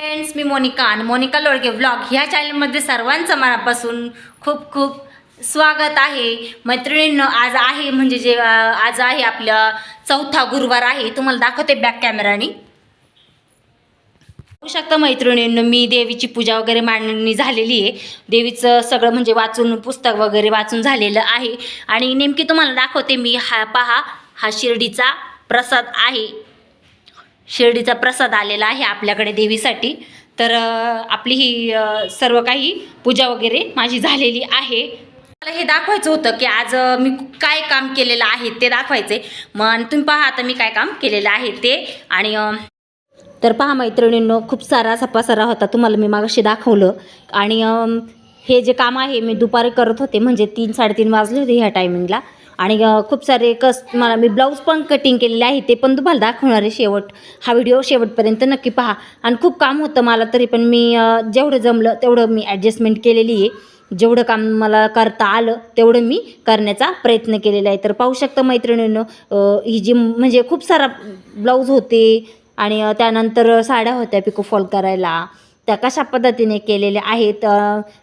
Friends मी मोनिका आणि Monika Lolge vlog ह्या चॅनलमध्ये सर्वांचं मनापासून खूप खूप स्वागत आहे. मैत्रिणींनो आज आहे म्हणजे जे आज आहे आपलं चौथा गुरुवार आहे. तुम्हाला दाखवते बॅक कॅमेराने बघू शकता मैत्रिणींनो मी देवीची पूजा वगैरे मांडणी झालेली आहे. देवीचं सगळं म्हणजे वाचून पुस्तक वगैरे वाचून झालेलं आहे. आणि नेमकी तुम्हाला दाखवते मी हा पहा हा शिर्डीचा प्रसाद आहे. शिर्डीचा प्रसाद आलेला आहे आपल्याकडे देवीसाठी. तर आपली ही सर्व काही पूजा वगैरे माझी झालेली आहे. मला हे दाखवायचं होतं की आज मी काय काम केलेलं आहे ते दाखवायचे मग तुम्ही पहा आता मी काय काम केलेलं आहे ते. आणि तर पहा मैत्रिणींनो खूप सारा सपासारा होता तुम्हाला मी मागाशी दाखवलं. आणि हे जे काम आहे मी दुपारी करत होते म्हणजे तीन साडेतीन वाजले होते ह्या टायमिंगला आणि खूप सारे कस मला मी ब्लाऊज पण कटिंग केलेले आहे ते पण तुम्हाला दाखवणार आहे शेवट. हा व्हिडिओ शेवटपर्यंत नक्की पहा. आणि खूप काम होतं मला तरी पण मी जेवढं जमलं तेवढं मी ॲडजस्टमेंट केलेली आहे. जेवढं काम मला करता आलं तेवढं मी करण्याचा प्रयत्न केलेला आहे. तर पाहू शकता मैत्रिणीनं ही जी म्हणजे खूप सारा ब्लाऊज होते आणि त्यानंतर साड्या होत्या पिको फॉल करायला. त्या कशा पद्धतीने केलेल्या आहेत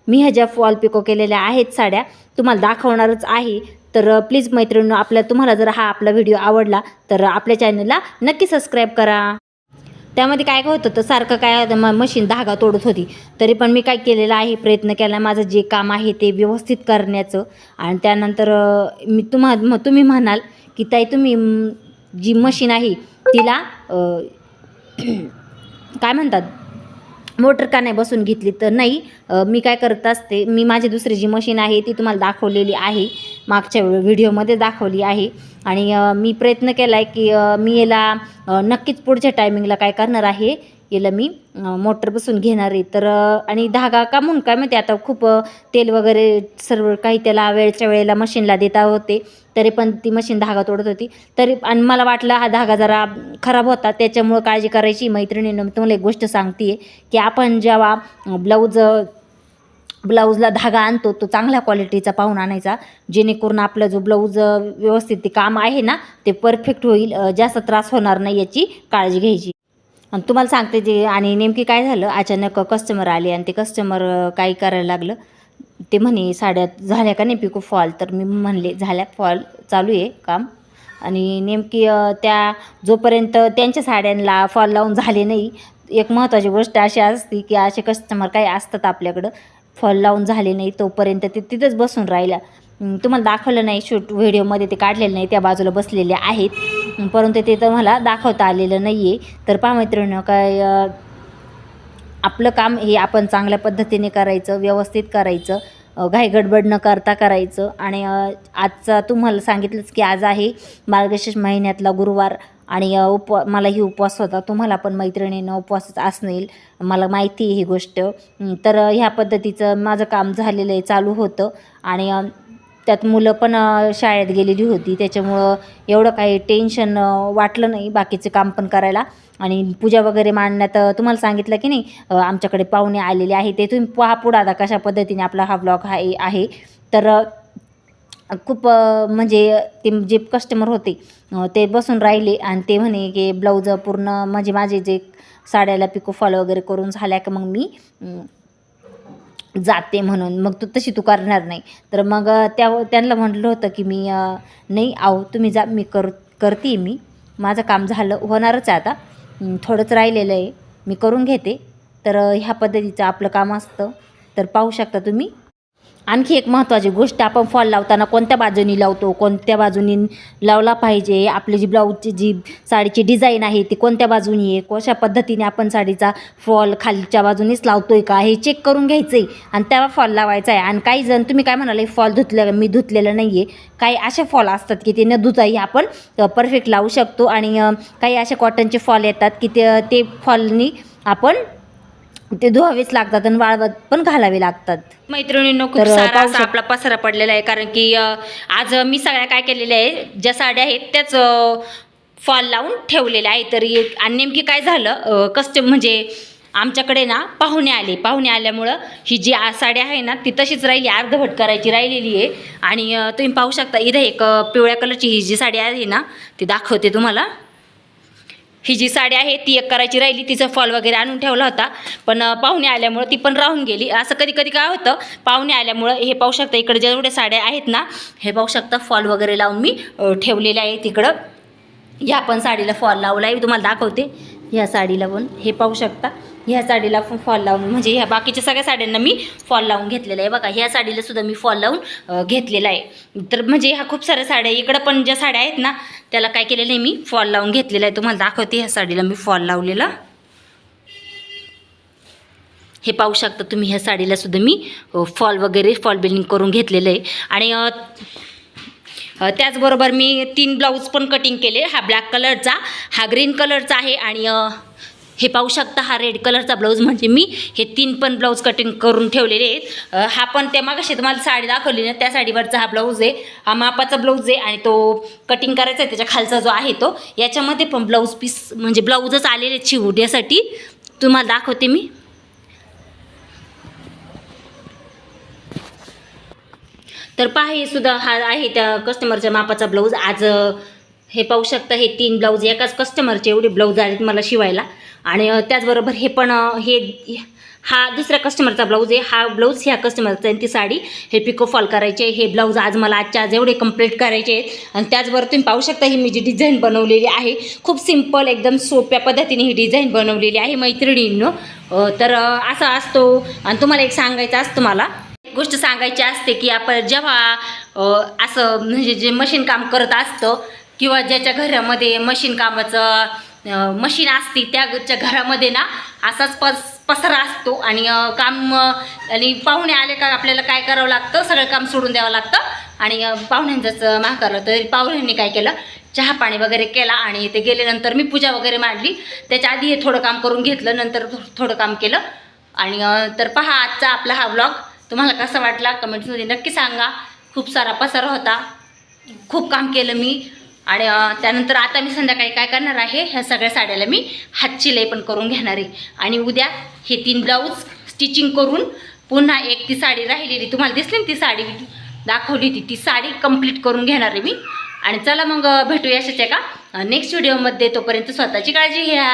मी ह्या ज्या फॉल पिको केलेल्या आहेत साड्या तुम्हाला दाखवणारच आहे. तर प्लीज मैत्रिणी आपल्या तुम्हाला जर हा आपला व्हिडिओ आवडला तर आपल्या चॅनलला नक्की सबस्क्राईब करा. त्यामध्ये काय काय होतं तर सारखं काय होतं, म मशीन धागा तोडत होती. तरी पण मी काय केलेलं आहे प्रयत्न केला माझं जे काम आहे ते व्यवस्थित करण्याचं. आणि त्यानंतर मी तुम्हा म- तुम्ही म्हणाल की ताई तुम्ही जी मशीन आहे तिला काय म्हणतात मोटर का नाही बसून घेतली? तर नाही मी काय करत असते मी माझी दुसरी जी मशीन आहे ती तुम्हाला दाखवलेली आहे. मागच्या व्हिडिओमध्ये दाखवली आहे. आणि मी प्रयत्न केला आहे की मी याला नक्कीच पुढच्या टायमिंगला काय करणार आहे याला मी मोटर बसून घेणार आहे. तर आणि धागा का म्हणून काय माहिती आता खूप तेल वगैरे सर्व काही त्याला वेळच्या वेळेला मशीनला देता होते तरी पण ती मशीन धागा तोडत होती. तरी आणि मला वाटलं हा धागा जरा खराब होता त्याच्यामुळं काळजी करायची मैत्रिणीनं तुम्हाला एक गोष्ट सांगते की आपण जेव्हा ब्लाऊज ब्लाऊजला धागा आणतो तो चांगल्या क्वालिटीचा पाहून आणायचा. जेणेकरून आपला जो ब्लाऊज व्यवस्थित ते काम आहे ना ते परफेक्ट होईल जास्त त्रास होणार नाही याची काळजी घ्यायची. आणि तुम्हाला सांगते जे आणि नेमकी काय झालं अचानक कस्टमर आले आणि ते कस्टमर काय करायला लागलं? ते म्हणे साड्या झाल्या का नाही पिको फॉल तर मी म्हणले झाल्या फॉल चालू आहे काम. आणि नेमकी त्या जोपर्यंत त्यांच्या साड्यांना फॉल लावून झाले नाही एक महत्त्वाची गोष्ट अशी असते की असे कस्टमर काही असतात आपल्याकडं फॉल लावून झाले नाही तोपर्यंत ते तिथंच बसून राहिला तुम्हाला दाखवलं नाही शूट व्हिडिओमध्ये ते काढलेलं नाही त्या बाजूला बसलेले आहेत. परंतु ते तर मला दाखवता आलेलं नाही आहे तर पहा मैत्रिणी काय आपलं काम हे आपण चांगल्या पद्धतीने करायचं व्यवस्थित करायचं. घाईगडबड न करता करायचं. आणि आजचा तुम्हाला सांगितलंच की आज आहे मार्गशीर्ष महिन्यातला गुरुवार आणि अ, उप मलाही उपवास होता. तुम्हाला पण मैत्रिणीनं उपवासच असणेल मला माहिती आहे ही गोष्ट. तर ह्या पद्धतीचं माझं काम झालेलं आहे चालू होतं. आणि त्यात मुलं पण शाळेत गेलेली होती. त्याच्यामुळं एवढं काही टेन्शन वाटलं नाही बाकीचं काम पण करायला. आणि पूजा वगैरे मांडण्यात तुम्हाला सांगितलं की नाही आमच्याकडे पाहुणे आलेले आहे ते तुम्ही पहा पुढं आता कशा पद्धतीने आपला हा ब्लॉग आहे आहे. तर खूप म्हणजे ते जे कस्टमर होते ते बसून राहिले आणि ते म्हणे की ब्लाऊज पूर्ण म्हणजे माझे जे साड्याला पिको फॉल वगैरे करून झाल्या का मग मी जाते म्हणून. मग तू तशी तू करणार नाही. तर मग त्या त्यांना म्हटलं होतं की मी नाही आहो तुम्ही जा मी कर करते मी. माझं काम झालं होणारच आहे आता. थोडंच राहिलेलं आहे. मी करून घेते. तर ह्या पद्धतीचं आपलं काम असतं. तर पाहू शकता तुम्ही. आणखी एक महत्त्वाची गोष्ट आपण फॉल लावताना कोणत्या बाजूनी लावतो कोणत्या बाजूनी लावला पाहिजे आपली जी ब्लाऊजची जी साडीची डिझाईन आहे ती कोणत्या बाजूनी आहे कशा पद्धतीने आपण साडीचा फॉल खालच्या बाजूनीच आहे का हे चेक करून घ्यायचं आहे आणि त्यावर फॉल लावायचा आहे. आणि काही जण तुम्ही काय म्हणाले फॉल धुतलेलं मी धुतलेलं नाही आहे काही असे फॉल असतात की ते न धुताही आपण परफेक्ट लावू शकतो. आणि काही असे कॉटनचे फॉल येतात की ते ते फॉलनी आपण ते धुवावेच लागतात आणि वाळवत पण घालावे लागतात. मैत्रिणींनो खूप तर सारा असा आपला पसारा पडलेला आहे कारण की अ, आज मी सगळ्या काय केलेल्या आहे ज्या साड्या आहेत त्याच फॉल लावून ठेवलेल्या आहे तरी आणि नेमकी काय झालं कस्टम म्हणजे आमच्याकडे ना पाहुणे आले. पाहुणे आल्यामुळं ही जी आ- साडी आहे ना ती तशीच राहिली अर्धवट करायची राहिलेली आहे. आणि अ, तुम्ही पाहू शकता इथे एक अ, पिवळ्या कलरची ही जी साडी आहे ना ती दाखवते तुम्हाला. ही जी साडी आहे ती एक करायची राहिली तिचा फॉल वगैरे आणून ठेवला होता. पण पाहुणे आल्यामुळं ती पण राहून गेली. असं कधी कधी काय होतं पाहुणे आल्यामुळं हे पाहू शकता इकडे जेवढे साड्या आहेत ना हे पाहू शकता फॉल वगैरे लावून मी ठेवलेले आहे तिकडं. ह्या पण साडीला फॉल लावला आहे मी तुम्हाला दाखवते. ह्या साडीला पण हे पाहू शकता. ह्या साडीला पण फॉल लावून म्हणजे ह्या बाकीच्या सगळ्या साड्यांना मी फॉल लावून घेतलेला आहे. बघा ह्या साडीला सुद्धा मी फॉल लावून घेतलेला आहे. तर म्हणजे ह्या खूप साऱ्या साड्या इकडं पण ज्या साड्या आहेत ना त्याला काय केलेलं आहे मी फॉल लावून घेतलेला आहे. तुम्हाला दाखवते ह्या साडीला मी फॉल लावलेला. हे पाहू शकता तुम्ही ह्या साडीला सुद्धा मी फॉल वगैरे फॉल बिलिंग करून घेतलेलं आहे. आणि त्याचबरोबर मी तीन ब्लाऊज पण कटिंग केले. हा ब्लॅक कलरचा हा ग्रीन कलरचा आहे. आणि हे पाहू शकता हा रेड कलरचा ब्लाऊज म्हणजे मी हे तीन पण ब्लाऊज कटिंग करून ठेवलेले आहेत. हा पण त्या मागाशी तुम्हाला साडी दाखवली ना त्या साडीवरचा हा ब्लाऊज आहे. हा मापाचा ब्लाऊज आहे आणि तो कटिंग करायचा आहे त्याच्या खालचा जो आहे तो. याच्यामध्ये पण ब्लाऊज पीस म्हणजे ब्लाऊजच आलेले आहेत शिवण्यासाठी. तुम्हाला दाखवते मी. तर पहा हे सुद्धा हा आहे त्या कस्टमरच्या मापाचा ब्लाऊज आज हे पाहू शकता हे तीन ब्लाऊज एकाच कस्टमरचे एवढे ब्लाऊज आहेत मला शिवायला. आणि त्याचबरोबर हे पण हे हा दुसऱ्या कस्टमरचा ब्लाऊज आहे. हा ब्लाऊज ह्या कस्टमरचा आणि ती साडी. हे पिको फॉल करायचे. आहे. हे ब्लाऊज आज मला आजच्या आज एवढे कंप्लीट करायचे आहेत. आणि त्याचबरोबर तुम्ही पाहू शकता ही मी जी डिझाईन बनवलेली आहे खूप सिंपल एकदम सोप्या पद्धतीने ही डिझाईन बनवलेली आहे मैत्रिणींनो. तर असा असतो. आणि तुम्हाला एक सांगायचं असतं मला. एक गोष्ट सांगायची असते की आपण जेव्हा असं म्हणजे जे मशीन काम करत असतं किंवा ज्याच्या घरामध्ये मशीन कामाचं मशीन असते त्याच्या घरामध्ये ना असाच पस पसरा असतो आणि काम आणि पाहुणे आले का आपल्याला काय करावं लागतं? सगळं काम सोडून द्यावं लागतं. आणि पाहुण्यांचंच महाकारलं तरी पाहुण्यांनी काय केलं? चहा पाणी वगैरे केला आणि ते गेल्यानंतर मी पूजा वगैरे मांडली. त्याच्या आधी हे थोडं काम करून घेतलं नंतर थो- थोडं काम केलं. आणि तर पहा आजचा आपला हा ब्लॉग तुम्हाला कसा वाटला? कमेंट्समध्ये नक्की सांगा. खूप सारा पसारा होता. खूप काम केलं मी. आणि त्यानंतर आता मी संध्याकाळी काय करणार आहे ह्या सगळ्या साड्याला मी हातची पण करून घेणार आहे. आणि उद्या हे तीन ब्लाऊज स्टिचिंग करून पुन्हा एक ती साडी राहिलेली तुम्हाला दिसली ना ती साडी? दाखवली होती. ती साडी कंप्लीट करून घेणार आहे मी. आणि चला मग भेटूया अशाच एका नेक्स्ट व्हिडिओमध्ये तोपर्यंत स्वतःची काळजी घ्या.